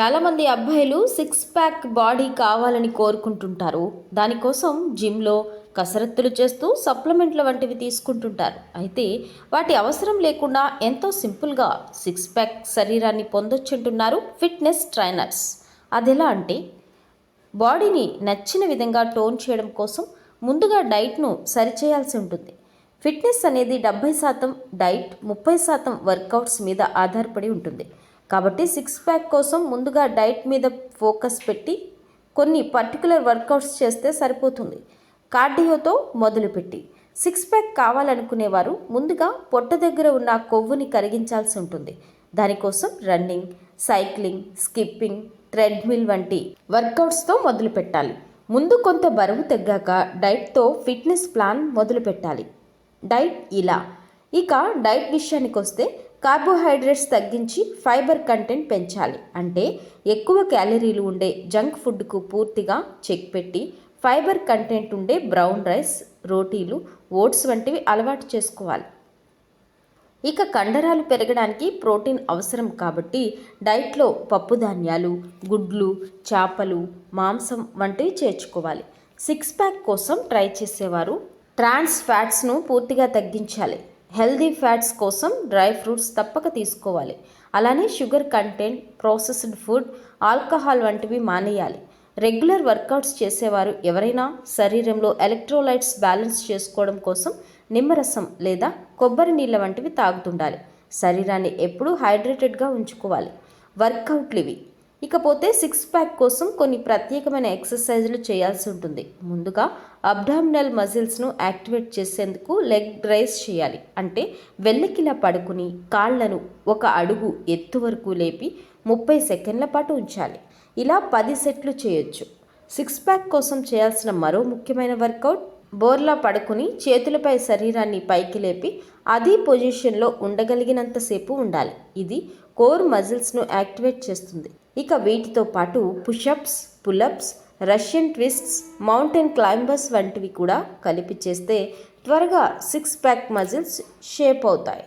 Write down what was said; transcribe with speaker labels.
Speaker 1: చాలామంది అబ్బాయిలు six pack body కావాలని కోరుకుంటుంటారు. దానికోసం జిమ్లో కసరత్తులు చేస్తూ సప్లిమెంట్ల వంటివి తీసుకుంటుంటారు. అయితే వాటి అవసరం లేకుండా ఎంతో సింపుల్గా సిక్స్ ప్యాక్ శరీరాన్ని పొందొచ్చుంటున్నారు ఫిట్నెస్ ట్రైనర్స్. అదెలా అంటే బాడీని నచ్చిన విధంగా టోన్ చేయడం కోసం ముందుగా డైట్ను సరిచేయాల్సి ఉంటుంది. ఫిట్నెస్ అనేది డెబ్బై శాతం డైట్ ముప్పై శాతం వర్కౌట్స్ మీద ఆధారపడి ఉంటుంది. కాబట్టి సిక్స్ ప్యాక్ కోసం ముందుగా డైట్ మీద ఫోకస్ పెట్టి కొన్ని పర్టికులర్ వర్కౌట్స్ చేస్తే సరిపోతుంది. కార్డియోతో మొదలుపెట్టి సిక్స్ ప్యాక్ కావాలనుకునేవారు ముందుగా పొట్ట దగ్గర ఉన్న కొవ్వుని కరిగించాల్సి ఉంటుంది. దానికోసం రన్నింగ్ సైక్లింగ్ స్కిప్పింగ్ ట్రెడ్మిల్ వంటి వర్కౌట్స్తో మొదలు పెట్టాలి ముందు కొంత బరువు తగ్గాక డైట్తో ఫిట్నెస్ ప్లాన్ మొదలు పెట్టాలి డైట్ ఇలా. ఇక డైట్ విషయానికి వస్తే కార్బోహైడ్రేట్స్ తగ్గించి ఫైబర్ కంటెంట్ పెంచాలి. అంటే ఎక్కువ క్యాలరీలు ఉండే జంక్ ఫుడ్కు పూర్తిగా చెక్ పెట్టి ఫైబర్ కంటెంట్ ఉండే బ్రౌన్ రైస్ రోటీలు ఓట్స్ వంటివి అలవాటు చేసుకోవాలి. ఇక కండరాలు పెరగడానికి ప్రోటీన్ అవసరం కాబట్టి డైట్లో పప్పుధాన్యాలు గుడ్లు చేపలు మాంసం వంటివి చేర్చుకోవాలి. సిక్స్ ప్యాక్ కోసం ట్రై చేసేవారు. ట్రాన్స్ ఫ్యాట్స్ను పూర్తిగా తగ్గించాలి. హెల్దీ ఫ్యాట్స్ కోసం డ్రై ఫ్రూట్స్ తప్పక తీసుకోవాలి. అలానే sugar content processed food alcohol వంటివి మానేయాలి. రెగ్యులర్ వర్కౌట్స్ చేసేవారు ఎవరైనా శరీరంలో ఎలక్ట్రోలైట్స్ బ్యాలెన్స్ చేసుకోవడం కోసం నిమ్మరసం లేదా కొబ్బరి నీళ్ళ వంటివి తాగుతుండాలి. శరీరాన్ని ఎప్పుడూ హైడ్రేటెడ్గా ఉంచుకోవాలి. వర్కౌట్లు ఇవి. ఇకపోతే సిక్స్ ప్యాక్ కోసం కొన్ని ప్రత్యేకమైన ఎక్సర్సైజ్లు చేయాల్సి ఉంటుంది. ముందుగా అబ్డామినల్ మజిల్స్ను యాక్టివేట్ చేసేందుకు లెగ్ రైస్ చేయాలి. అంటే వెల్లకిలా పడుకుని కాళ్ళను ఒక అడుగు ఎత్తు వరకు లేపి ముప్పై సెకండ్ల పాటు ఉంచాలి. ఇలా పది సెట్లు చేయొచ్చు. సిక్స్ ప్యాక్ కోసం చేయాల్సిన మరో ముఖ్యమైన వర్కౌట్ బోర్లా పడుకుని చేతులపై శరీరాన్ని పైకి లేపి అదే పొజిషన్లో ఉండగలిగినంతసేపు ఉండాలి. ఇది కోర్ మజిల్స్ను యాక్టివేట్ చేస్తుంది. ఇక వీటితో పాటు pushups pullups Russian twists mountain climbers వంటివి కూడా కలిపి చేస్తే త్వరగా సిక్స్ ప్యాక్ మజిల్స్ షేప్ అవుతాయి.